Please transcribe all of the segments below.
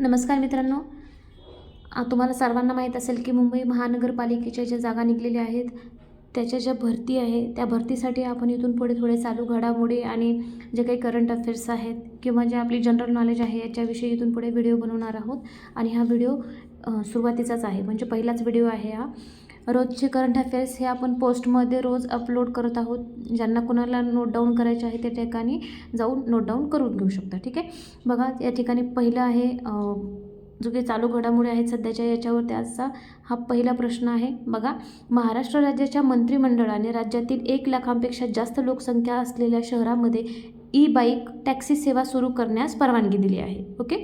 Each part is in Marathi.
नमस्कार मित्रांनो. तुम्हाला सर्वांना माहीत असेल की मुंबई महानगरपालिकेच्या ज्या जागा निघलेल्या आहेत त्याच्या ज्या भरती आहे त्या भरतीसाठी आपण इथून पुढे थोडे चालू घडामोडी आणि जे काही करंट अफेअर्स आहेत किंवा जे आपली जनरल नॉलेज आहे याच्याविषयी इथून पुढे व्हिडिओ बनवणार आहोत. आणि हा व्हिडिओ सुरुवातीचाच आहे. म्हणजे पहिलाच व्हिडिओ आहे हा. रोजचे करंट अफेअर्स हे आपण पोस्टमध्ये रोज अपलोड करत आहोत. ज्यांना कोणाला नोट डाऊन करायचे आहे त्या ठिकाणी जाऊन नोट डाऊन करून घेऊ शकता. ठीक आहे? बघा या ठिकाणी पहिलं आहे जो काही चालू घडामोडी आहेत सध्याच्या याच्यावर त्याचा हा पहिला प्रश्न आहे. बघा महाराष्ट्र राज्याच्या मंत्रिमंडळाने राज्यातील एक लाखांपेक्षा जास्त लोकसंख्या असलेल्या शहरामध्ये ई बाईक टॅक्सी सेवा सुरू करण्यास परवानगी दिली आहे. ओके?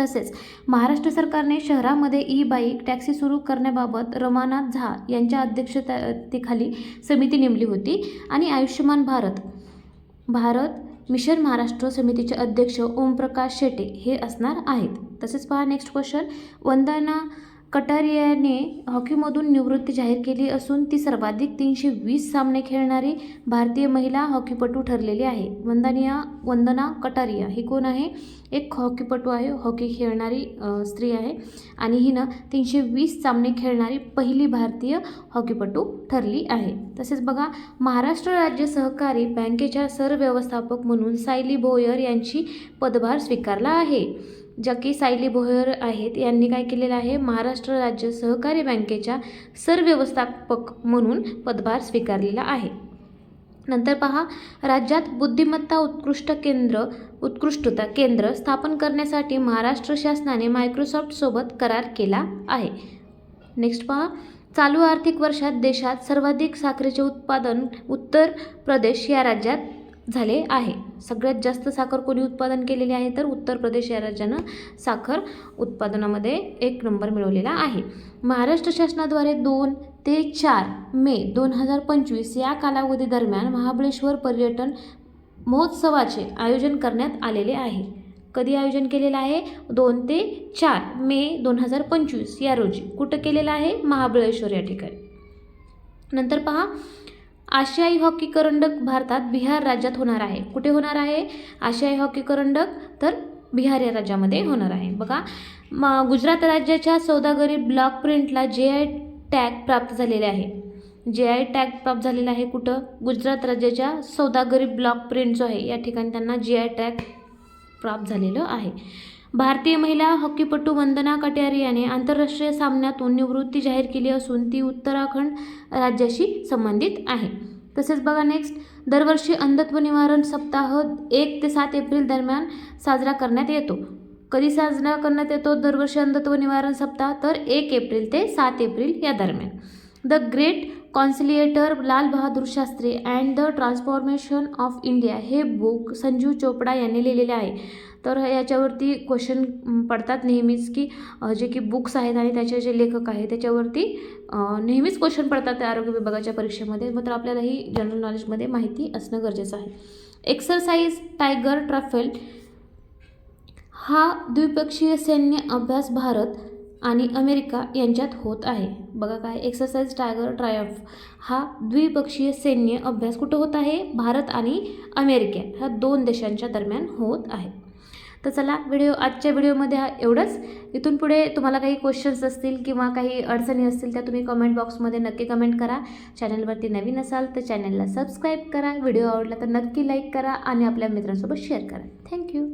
तसेच महाराष्ट्र सरकारने शहरामध्ये ई बाईक टॅक्सी सुरू करण्याबाबत रमानाथ झा यांच्या अध्यक्षतेखाली समिती नेमली होती आणि आयुष्यमान भारत भारत मिशन महाराष्ट्र समितीचे अध्यक्ष ओमप्रकाश शेटे हे असणार आहेत. तसेच पहा नेक्स्ट क्वेश्चन वंदना कटारियाने हॉकीमधून निवृत्ती जाहीर केली असून ती सर्वाधिक तीनशे वीस सामने खेळणारी भारतीय महिला हॉकीपटू ठरलेली आहे. वंदनिया वंदना कटारिया. ही कोण आहे? एक हॉकीपटू आहे हॉकी खेळणारी स्त्री आहे आणि हिनं तीनशे वीस सामने खेळणारी पहिली भारतीय हॉकीपटू ठरली आहे. तसेच बघा महाराष्ट्र राज्य सहकारी बँकेच्या सरव्यवस्थापक म्हणून सायली भोयर यांची पदभार स्वीकारला आहे. की सायली भोयर आहेत यांनी काय केलेलं आहे? महाराष्ट्र राज्य सहकारी बँकेच्या सरव्यवस्थापक म्हणून पदभार स्वीकारलेला आहे. नंतर पहा राज्यात बुद्धिमत्ता उत्कृष्ट केंद्र उत्कृष्टता केंद्र स्थापन करण्यासाठी महाराष्ट्र शासनाने मायक्रोसॉफ्टसोबत करार केला आहे. नेक्स्ट पहा चालू आर्थिक वर्षात देशात सर्वाधिक साखरेचे उत्पादन उत्तर प्रदेश या राज्यात झाले आहे. सगळ्यात जास्त साखर कोणी उत्पादन केलेले आहे तर उत्तर प्रदेश या राज्यानं साखर उत्पादनामध्ये एक नंबर मिळवलेला आहे. महाराष्ट्र शासनाद्वारे दोन ते चार मे दोन हजार पंचवीस या कालावधी दरम्यान महाबळेश्वर पर्यटन महोत्सवाचे आयोजन करण्यात आलेले आहे. कधी आयोजन केलेलं आहे? दोन ते चार मे दोन हजार पंचवीस या रोजी. कुठं केलेलं आहे? महाबळेश्वर या ठिकाणी. नंतर पहा. आशियाई हॉकी करंडक भारतात बिहार राज्यात होणार आहे. कुठे होणार आहे? आशियाई हॉकी करंडक तर बिहार या राज्यामध्ये होणार आहे. बघा म गुजरात राज्याच्या सौदागरी ब्लॉक प्रिंटला जे आय टॅग प्राप्त झालेले आहे. जे आय टॅग प्राप्त झालेला आहे कुठं? गुजरात राज्याच्या सौदागरी ब्लॉक प्रिंट जो आहे या ठिकाणी त्यांना जे आय टॅग प्राप्त झालेलं आहे. भारतीय महिला हॉकीपटू वंदना कट्यारियाने आंतरराष्ट्रीय सामन्यातून निवृत्ती जाहीर केली असून ती उत्तराखंड राज्याशी संबंधित आहे. तसेच बघा नेक्स्ट दरवर्षी अंधत्व निवारण सप्ताह एक ते सात एप्रिल दरम्यान साजरा करण्यात येतो. कधी साजरा करण्यात येतो? दरवर्षी अंधत्व निवारण सप्ताह तर एक एप्रिल ते सात एप्रिल या दरम्यान. The great conciliator Lal Bahadur Shastri and the transformation of India हे बुक संजीव चोपडा यांनी लिहिलेले आहे. तर याच्यावरती क्वेश्चन पडतात नेहमीच की जे की बुक्स आहेत आणि त्याचे जे लेखक आहेत त्याच्यावरती नेहमीच क्वेश्चन पडतात त्या आरोग्य विभागाच्या परीक्षेमध्ये. मग तर आपल्याला ही जनरल नॉलेजमध्ये माहिती असणं गरजेचं आहे. एक्सरसाइज टायगर ट्रफेल हा द्विपक्षीय सैन्य अभ्यास भारत आणि अमेरिका यांच्यात होत आहे. बघा काय एक्सरसाइज टायगर ट्रायम्फ हा द्विपक्षीय सैन्य अभ्यास कुठं होत आहे? भारत आणि अमेरिका. ह्या दोन देशांच्या दरम्यान होत आहे. तर चला व्हिडिओ आजच्या व्हिडिओमध्ये हा एवढंच. इथून पुढे तुम्हाला काही क्वेश्चन्स असतील किंवा काही अडचणी असतील त्या तुम्ही कमेंट बॉक्समध्ये नक्की कमेंट करा. चॅनलवरती नवीन असाल तर चॅनलला सबस्क्राईब करा. व्हिडिओ आवडला तर नक्की लाईक करा आणि आपल्या मित्रांसोबत शेअर करा. थँक्यू